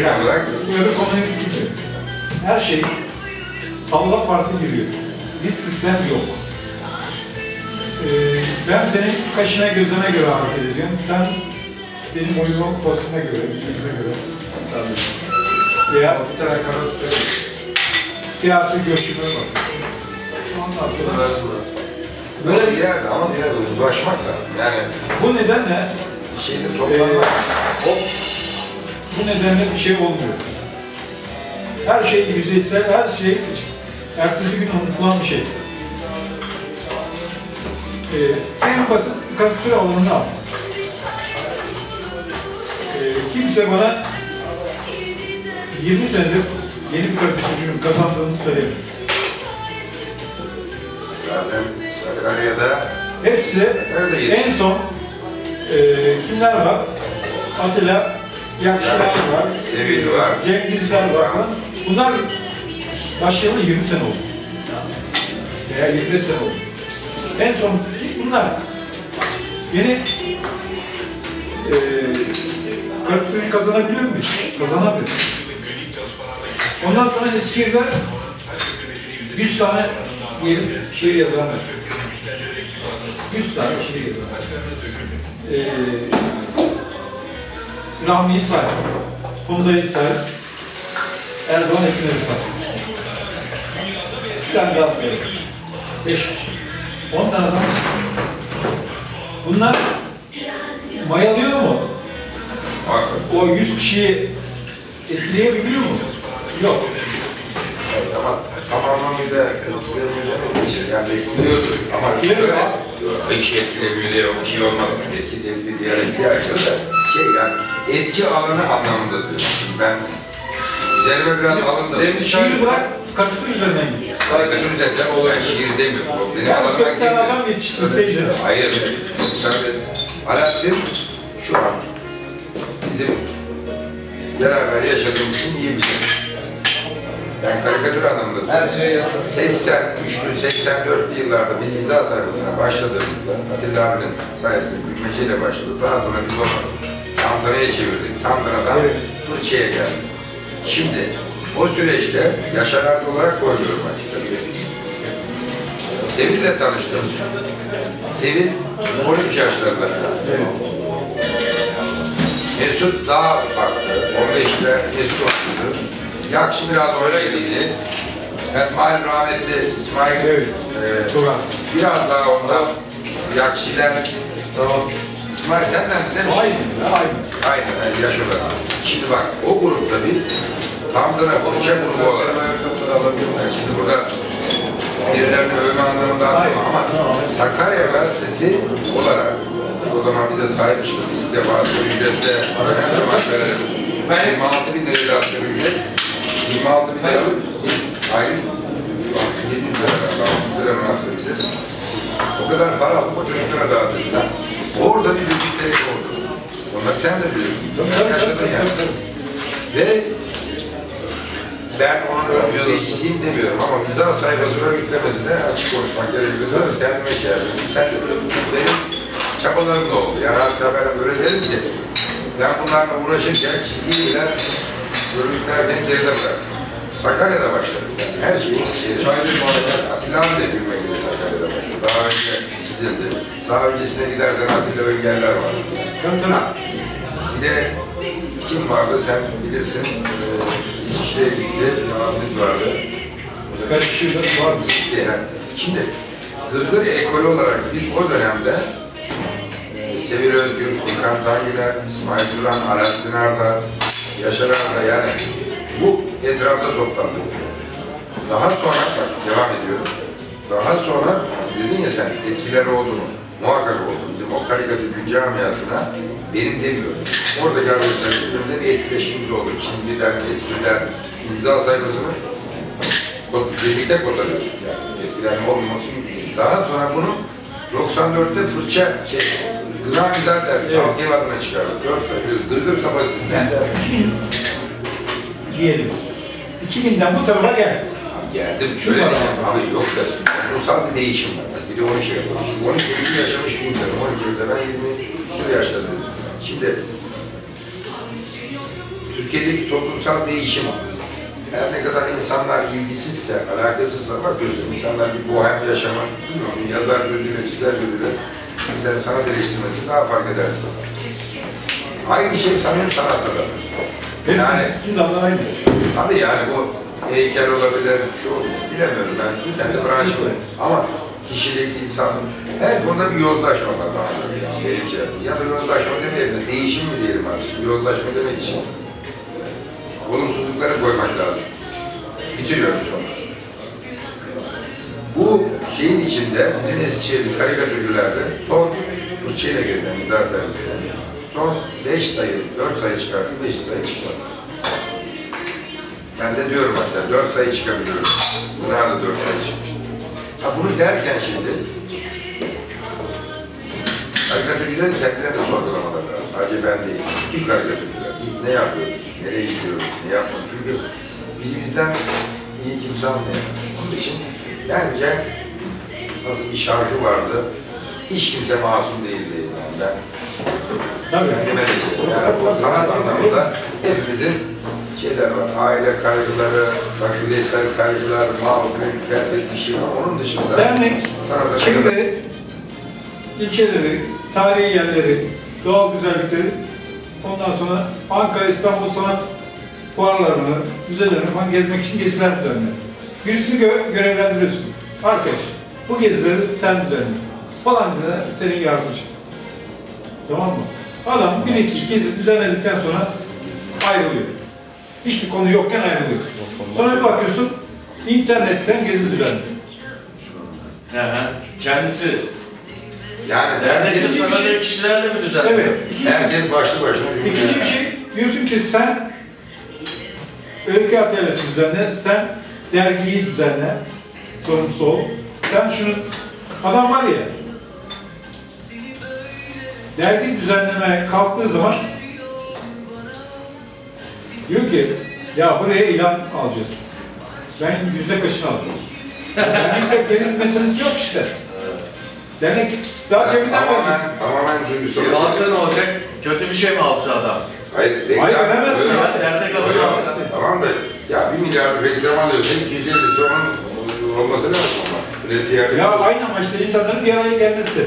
görüşün olarak Öbür konuya gibi. Her şey salla parti giriyor. Bir sistem yok. Ee, ben senin kaşına gözüne göre hareket ediyorum. Sen benim oyunuma postuma göre, fikrime göre. Veya bir tane kanat siyasi görüşüme bak. Ondan sonra böyle böyle bir yerde ama bir yerde uzlaşmak da yani bu nedenle şeyde toplanmak hop nedenle bir şey olmuyor. Her şey yüzeysel, her şey ertesi gün unutulan bir şey. Ee, en basit karikatür alanını al. Ee, kimse bana 20 senedir yeni bir karikatürcünün kazandığını söylemiyor. zaten Sakarya'da Hepsi Sakarya'da en son e, kimler var? Atilla Yakşılar var, Sevil var. Cengizler var falan. Bunlar başlayalı 20 sene oldu. Veya 25 sene oldu. En son bunlar yeni e, karikatürü kazanabiliyor muyuz? Kazanabiliyor. Ondan sonra Eskişehir'de 100 tane yeni şiir yazanlar. 100 tane şiir yazanlar. Ee, Rahmi'yi say, Funda'yı say, Erdoğan Ekinleri say. Bir tane daha. Beş. On tane adam. Bunlar mayalıyor mu? bak O yüz kişiyi etkileyebiliyor mu? Yok. ama tamamlamıyla etkilemeyecek yani etkiliyordur ama Etkilemiyor hiç etkilemiyor diye bir şey olmadı. Etki tepki diğer etki ayrıca da şey yani etki alanı anlamında. Şimdi ben üzerime biraz alındı. Şiiri bırak, karikatür üzerinden gidiyor. Karikatür üzerinden o ben şiir demiyorum. O benim Yani girmiyor. adam yetiştirseydi. Hayır. Alaaddin şu an bizim beraber yaşadığımız için iyi bilir. Yani karikatür anlamında. Her şey yasa. 83'lü, 84'lü yıllarda biz mizah sayfasına başladığımızda Atilla abinin sayesinde gülmeceyle başladı. Daha sonra biz onu Tantana'ya çevirdik. Tantana'dan Evet. fırçaya geldik. Şimdi o süreçte Yaşar Arda olarak koyuyorum açıkçası. Sevil'le tanıştım. Sevil 13 yaşlarında. Mesut daha farklı. 15'te Mesut okudu. Yakşı biraz öyleydi. İsmail rahmetli İsmail Evet. e, biraz daha ondan Yakşi'den İsmail senden bize bir şey Aynı, aynı. Aynen yani yaş olarak. Şimdi bak o grupta biz tam da konuşan grubu olarak. Yani şimdi burada birilerini övme anlamında ama Sakarya Gazetesi olarak o zaman bize sahip çıktı. İlk defa asgari ücretle önemli verelim. 26 bin lirayla asgari ücret. 26 bin lira biz aylık 700 lira, 600 lira asgari ücret. O kadar para alıp o çocuklara dağıtıyoruz. Orada bir birliktelik oldu. Onlar sen de biliyorsun. Sen yaşadın yani. Ve ben onun örgütleyicisiyim demiyorum ama mizah sayfası örgütlemesine açık konuşmak gerekirse kendime şey yapıyorum. Sen de biliyorsun. Benim çabalarım da oldu. Yani hatta ben öyle derim ki ben bunlarla uğraşırken çizgiyle örgütlerden geride bıraktım. Sakarya'da başladık. Yani her şeyi Çaylı Atilla abi de gülme gibi Sakarya'da başladı. Daha önce çizildi. Daha öncesine gidersen Atilla Öngeller var. Tabii. Bir de kim vardı sen bilirsin. Ee, İsviçre'ye gitti. Abimiz vardı. Kaç kişi var mı? Yani şimdi Zırgır ekolü olarak biz o dönemde e, Sevil Özgür, Furkan Tangiler, İsmail Duran, Alaaddin Arda, Yaşar Arda yani bu etrafta toplandık. Daha sonra, bak devam ediyorum. Daha sonra dedin ya sen etkileri oldu mu? Muhakkak oldu. Bizim o karikatür camiasına benim demiyorum. Oradaki arkadaşlarımızla bir etkileşimimiz oldu. Çizgiden, espriden, imza sayfasını birlikte kodlarız. Yani etkilenme mümkün. Daha sonra bunu 94'te fırça şey, gına güzel derdi. Evet. Halk ev adına çıkardık. Dört söylüyoruz. Gırgır kapasitesinde. Yani 2000 diyelim. 2000'den bu tarafa gel. Geldim şöyle abi. Abi yok da ruhsal bir değişim var. Bir de onu şey yapalım. 12 yıl yaşamış bir insanım. 12 yılda ben 20 sürü yaşladım. Şimdi Türkiye'deki toplumsal değişim her ne kadar insanlar ilgisizse, alakasızsa bakıyorsun insanlar bir bohem yaşama, yazar gözüyle, çizer gözüyle sen sanat eleştirmesi daha fark edersin. Aynı şey sanırım sanatta da. Yani aynı. Tabii yani bu heykel olabilir, şu bilemiyorum ben, kendi branşım. Ama kişilik, insan, her konuda bir yozlaşma var gerekçe. Ya da yozlaşma demeyelim de değişim mi diyelim artık, yozlaşma demek için. Olumsuzlukları koymak lazım. Bitiriyorum sonra. Bu şeyin içinde bizim Eskişehir'li karikatürcülerde son fırçayla gelen dergisinde son 5 sayı, 4 sayı çıkarttı, 5 sayı çıkmadı. Ben de diyorum hatta 4 sayı çıkabiliyorum. Buna da 4 sayı çıkmıştı. Ha bunu derken şimdi karikatürcülerin kendilerine sorgulamaları lazım. Sadece ben değil. Kim karikatürcüler? Biz ne yapıyoruz? Nereye gidiyoruz? Ne yapmıyoruz? Çünkü biz bizden iyi kimse anlayamaz. Onun için bence nasıl bir şarkı vardı? Hiç kimse masum değil diyeyim yani. Ben Tabii. kendime de şey. Yani bu sanat anlamında hepimizin şeyler var. Aile kaygıları, bak bireysel kaygılar, mal, mülk, herkes bir şey var. Onun dışında Dernek, şehirleri, ilçeleri, tarihi yerleri, doğal güzellikleri, ondan sonra Ankara, İstanbul sanat fuarlarını, müzelerini falan gezmek için geziler düzenler. Birisini gö- görevlendiriyorsun. Arkadaş, bu gezileri sen düzenle. Falan da senin yardımcın. Tamam mı? Adam bir iki gezi düzenledikten sonra ayrılıyor. Hiçbir konu yokken ayrılıyor. Sonra bir bakıyorsun, internetten gezi düzenliyor. He he. Kendisi Yani dernek bir tanıdığı şey- kişilerle mi düzenliyor? Evet. ikinci- herkes başlı başına İkinci bir şey, diyorsun ki sen öykü atölyesi düzenle, sen dergiyi düzenle, sorumlusu ol. Sen şunu, adam var ya, dergi düzenleme kalktığı zaman diyor ki, ya buraya ilan alacağız. Ben yüzde kaçını alacağım. Dernekte gelir meselesi yok işte. Dernek daha cebinden tamamen, vereceksin. tamamen duygusal. Bir alsa ne olacak? Kötü bir şey mi alsa adam? Hayır, reklam. Hayır, veremezsin öyle- ya. Dernek öyle alsın. Tamam da ya bir milyar reklam alıyorsa 250 onun olması lazım ama. Süresi yerde. Ya aynı amaçla insanların bir araya gelmesi.